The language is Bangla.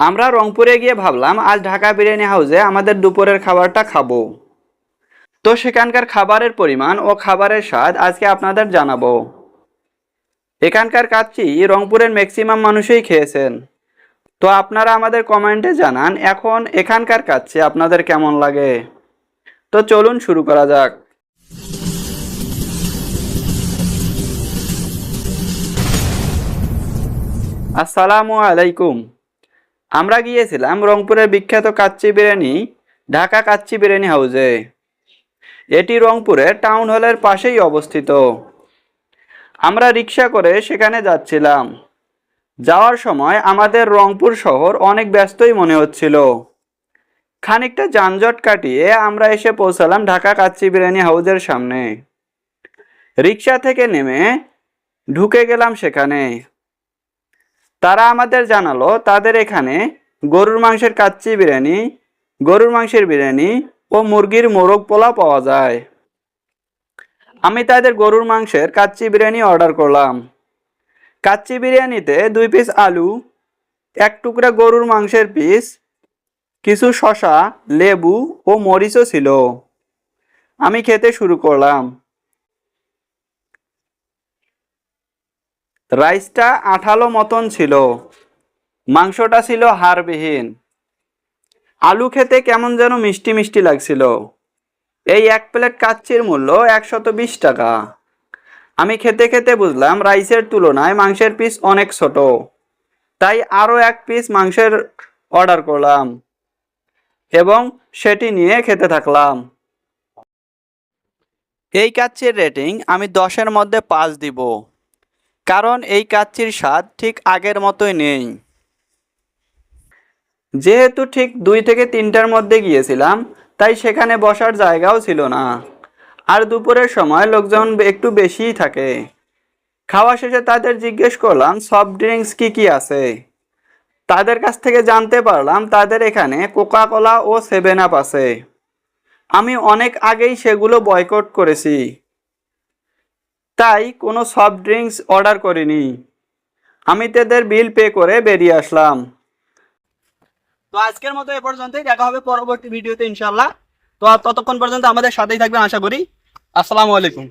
আমরা রংপুরে গিয়ে ভাবলাম, আজ ঢাকা বিরিয়ানি হাউসে আমাদের দুপুরের খাবারটা খাব। তো সেখানকার খাবারের পরিমাণ ও খাবারের স্বাদ আজকে আপনাদের জানাব। এখানকার কাচ্চি রংপুরের ম্যাক্সিমাম মানুষই খেয়েছেন। তো আপনারা আমাদের কমেন্টে জানান, এখন এখানকার কাচ্চি আপনাদের কেমন লাগে? তো চলুন শুরু করা যাক। আসসালামু আলাইকুম। আমরা গিয়েছিলাম রংপুরের বিখ্যাত কাচ্চি বিরিয়ানি, ঢাকা কাচ্চি বিরিয়ানি হাউসে। এটি রংপুরের টাউন হলের পাশেই অবস্থিত। আমরা রিক্সা করে সেখানে যাচ্ছিলাম। যাওয়ার সময় আমাদের রংপুর শহর অনেক ব্যস্তই মনে হচ্ছিল। খানিকটা যানজট কাটিয়ে আমরা এসে পৌঁছালাম ঢাকা কাচ্চি বিরিয়ানি হাউসের সামনে। রিক্সা থেকে নেমে ঢুকে গেলাম সেখানে। তারা আমাদের জানালো, তাদের এখানে গরুর মাংসের কাচ্চি বিরিয়ানি, গরুর মাংসের বিরিয়ানি ও মুরগির মোরগ পোলা পাওয়া যায়। আমি তাদের গরুর মাংসের কাচ্চি বিরিয়ানি অর্ডার করলাম। কাচ্চি বিরিয়ানিতে দুই পিস আলু, এক টুকরা গরুর মাংসের পিস কিছু শশা লেবু ও মরিচও ছিল। আমি খেতে শুরু করলাম। রাইসটা আঠালো মতন ছিল। মাংসটা ছিল হাড়বিহীন। আলু খেতে কেমন যেন মিষ্টি মিষ্টি লাগছিল। এই এক প্লেট কাচ্চির মূল্য একশত বিশ টাকা। আমি খেতে খেতে বুঝলাম রাইসের তুলনায় মাংসের পিস অনেক ছোট। তাই আরও এক পিস মাংসের অর্ডার করলাম এবং সেটি নিয়ে খেতে থাকলাম। এই কাচ্চির রেটিং আমি দশের মধ্যে পাঁচ দিব। কারণ এই কাচ্চির স্বাদ ঠিক আগের মতোই নেই। যেহেতু ঠিক দুই থেকে তিনটার মধ্যে গিয়েছিলাম, তাই সেখানে বসার জায়গাও ছিল না। আর দুপুরের সময় লোকজন একটু বেশিই থাকে। খাওয়া শেষে তাদের জিজ্ঞেস করলাম সফট ড্রিঙ্কস কী কী আছে? তাদের কাছ থেকে জানতে পারলাম, তাদের এখানে কোকা কোলা ও সেভেন আপ আছে। আমি অনেক আগেই সেগুলো বয়কট করেছি। তাই কোনো সফট ড্রিঙ্কস অর্ডার করিনি। আমি তাদের বিল পে করে বেরিয়ে আসলাম। তো আজকের মতো এ পর্যন্তই। দেখা হবে পরবর্তী ভিডিওতে ইনশাল্লাহ তো ততক্ষণ পর্যন্ত আমাদের সাথেই থাকবেন আশা করি। আসসালামু আলাইকুম।